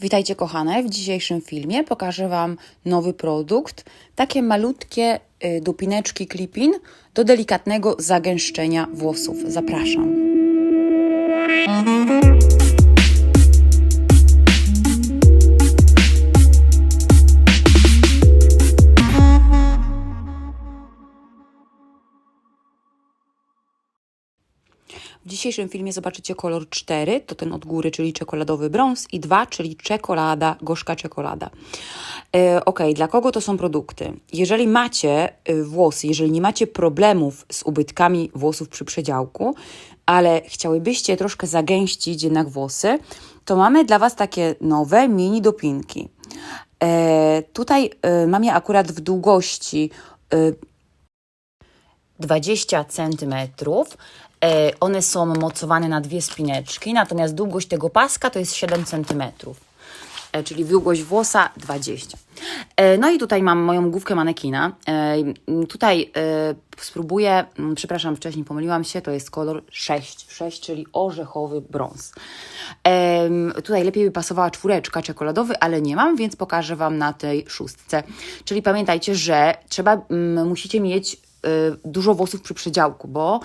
Witajcie kochane, w dzisiejszym filmie pokażę Wam nowy produkt, takie malutkie y, dupineczki clip-in do delikatnego zagęszczenia włosów. Zapraszam. W dzisiejszym filmie zobaczycie kolor 4, to ten od góry, czyli czekoladowy brąz i 2, czyli czekolada, gorzka czekolada. E, ok, dla kogo to są produkty? Jeżeli macie y, włosy, jeżeli nie macie problemów z ubytkami włosów przy przedziałku, ale chciałybyście troszkę zagęścić jednak włosy, to mamy dla Was takie nowe mini dopinki. E, tutaj y, mam je akurat w długości y, 20 cm. E, One są mocowane na dwie spineczki, natomiast długość tego paska to jest 7 cm. E, Czyli długość włosa 20. E, No i tutaj mam moją główkę manekina. Tutaj spróbuję, m, przepraszam, wcześniej pomyliłam się, to jest kolor 6, 6 czyli orzechowy brąz. Tutaj lepiej by pasowała czwóreczka czekoladowy, ale nie mam, więc pokażę Wam na tej szóstce. Czyli pamiętajcie, że trzeba, m, musicie mieć dużo włosów przy przedziałku, bo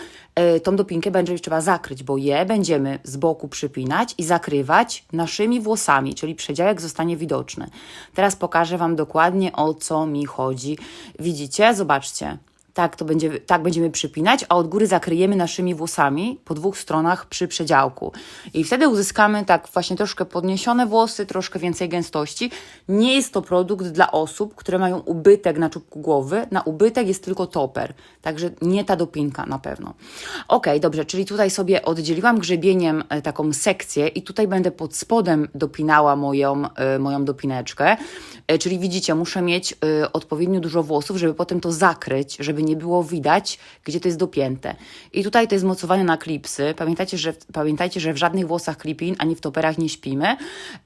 y, tą dopinkę będzie trzeba zakryć, bo je będziemy z boku przypinać i zakrywać naszymi włosami, czyli przedziałek zostanie widoczny. Teraz pokażę Wam dokładnie o co mi chodzi. Widzicie? Zobaczcie. Tak, to będzie, tak będziemy przypinać, a od góry zakryjemy naszymi włosami po dwóch stronach przy przedziałku. I wtedy uzyskamy tak właśnie troszkę podniesione włosy, troszkę więcej gęstości. Nie jest to produkt dla osób, które mają ubytek na czubku głowy. Na ubytek jest tylko toper, także nie ta dopinka na pewno. Ok, dobrze, czyli tutaj sobie oddzieliłam grzebieniem e, taką sekcję i tutaj będę pod spodem dopinała moją, e, moją dopineczkę. E, Czyli widzicie, muszę mieć odpowiednio dużo włosów, żeby potem to zakryć, żeby nie było widać, gdzie to jest dopięte. I tutaj to jest mocowane na klipsy. Pamiętajcie, że, pamiętajcie, że w żadnych włosach clip-in ani w toperach nie śpimy.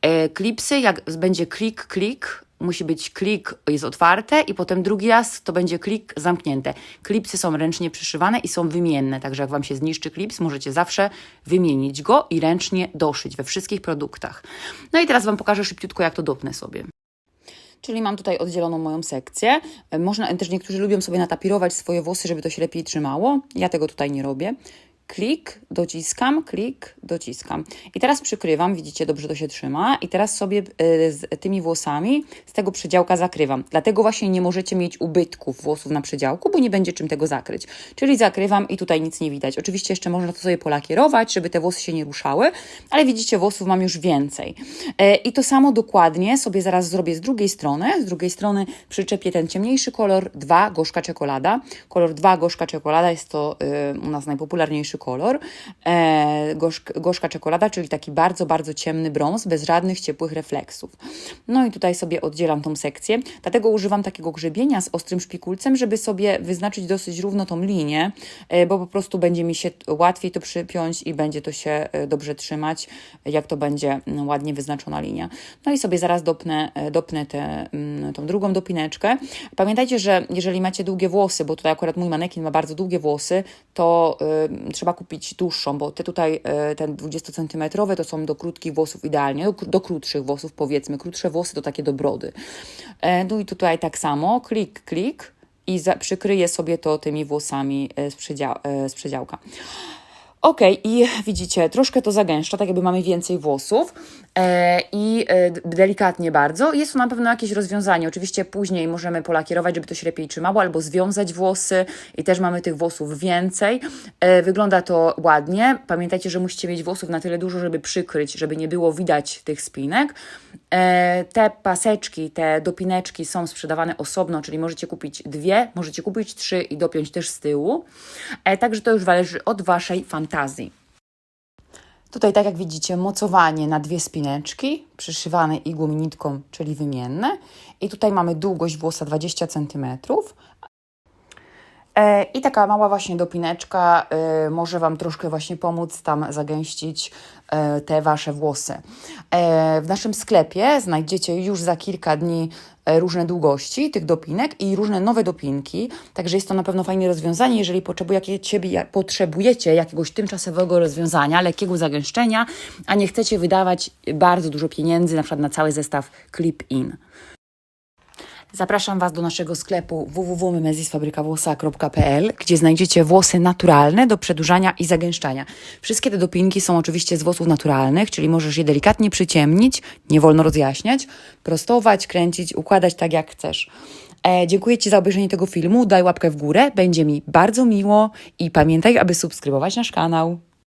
E, klipsy, jak będzie klik, klik, musi być klik, jest otwarte i potem drugi raz to będzie klik zamknięte. Klipsy są ręcznie przyszywane i są wymienne, także jak Wam się zniszczy klips, możecie zawsze wymienić go i ręcznie doszyć we wszystkich produktach. No i teraz Wam pokażę szybciutko, jak to dopnę sobie. Czyli mam tutaj oddzieloną moją sekcję. E, Można też niektórzy lubią sobie natapirować swoje włosy, żeby to się lepiej trzymało. Ja tego tutaj nie robię. Klik, dociskam, klik, dociskam. I teraz przykrywam, widzicie, dobrze to się trzyma. I teraz sobie e, z tymi włosami z tego przedziałka zakrywam. Dlatego właśnie nie możecie mieć ubytków włosów na przedziałku, bo nie będzie czym tego zakryć. Czyli zakrywam i tutaj nic nie widać. Oczywiście jeszcze można to sobie polakierować, żeby te włosy się nie ruszały, ale widzicie, włosów mam już więcej. E, I to samo dokładnie sobie zaraz zrobię z drugiej strony. Z drugiej strony przyczepię ten ciemniejszy kolor 2, gorzka czekolada. Kolor 2, gorzka czekolada jest to y, u nas najpopularniejszy kolor. E, gorzk, gorzka czekolada, czyli taki bardzo, bardzo ciemny brąz, bez żadnych ciepłych refleksów. No i tutaj sobie oddzielam tą sekcję. Dlatego używam takiego grzebienia z ostrym szpikulcem, żeby sobie wyznaczyć dosyć równo tą linię, e, bo po prostu będzie mi się łatwiej to przypiąć i będzie to się e, dobrze trzymać, jak to będzie ładnie wyznaczona linia. No i sobie zaraz dopnę, e, dopnę tę mm, tą drugą dopineczkę. Pamiętajcie, że jeżeli macie długie włosy, bo tutaj akurat mój manekin ma bardzo długie włosy, to y, trzeba kupić dłuższą, bo te tutaj, y, te 20 cm to są do krótkich włosów idealnie, do, do krótszych włosów powiedzmy. Krótsze włosy to takie do brody. E, no i tutaj tak samo, klik, klik i za, przykryję sobie to tymi włosami e, z, e, z przedziałka. Ok, i widzicie, troszkę to zagęszcza, tak jakby mamy więcej włosów e, i e, delikatnie bardzo. Jest tu na pewno jakieś rozwiązanie. Oczywiście później możemy polakierować, żeby to się lepiej trzymało, albo związać włosy i też mamy tych włosów więcej. E, wygląda to ładnie. Pamiętajcie, że musicie mieć włosów na tyle dużo, żeby przykryć, żeby nie było widać tych spinek. E, te paseczki, te dopineczki są sprzedawane osobno, czyli możecie kupić dwie, możecie kupić trzy i dopiąć też z tyłu. E, także to już zależy od Waszej fantazji. Tutaj, tak jak widzicie, mocowanie na dwie spineczki, przyszywane igłą nitką, czyli wymienne. I tutaj mamy długość włosa 20 cm. E, I taka mała właśnie dopineczka e, może Wam troszkę właśnie pomóc tam zagęścić e, te Wasze włosy. W naszym sklepie znajdziecie już za kilka dni różne długości tych dopinek i różne nowe dopinki, także jest to na pewno fajne rozwiązanie, jeżeli potrzebujecie jakiegoś tymczasowego rozwiązania, lekkiego zagęszczenia, a nie chcecie wydawać bardzo dużo pieniędzy na przykład na cały zestaw Clip-In. Zapraszam Was do naszego sklepu www.mimezisfabrykawłosa.pl, gdzie znajdziecie włosy naturalne do przedłużania i zagęszczania. Wszystkie te dopinki są oczywiście z włosów naturalnych, czyli możesz je delikatnie przyciemnić, nie wolno rozjaśniać, prostować, kręcić, układać tak jak chcesz. E, dziękuję Ci za obejrzenie tego filmu, daj łapkę w górę, będzie mi bardzo miło i pamiętaj, aby subskrybować nasz kanał.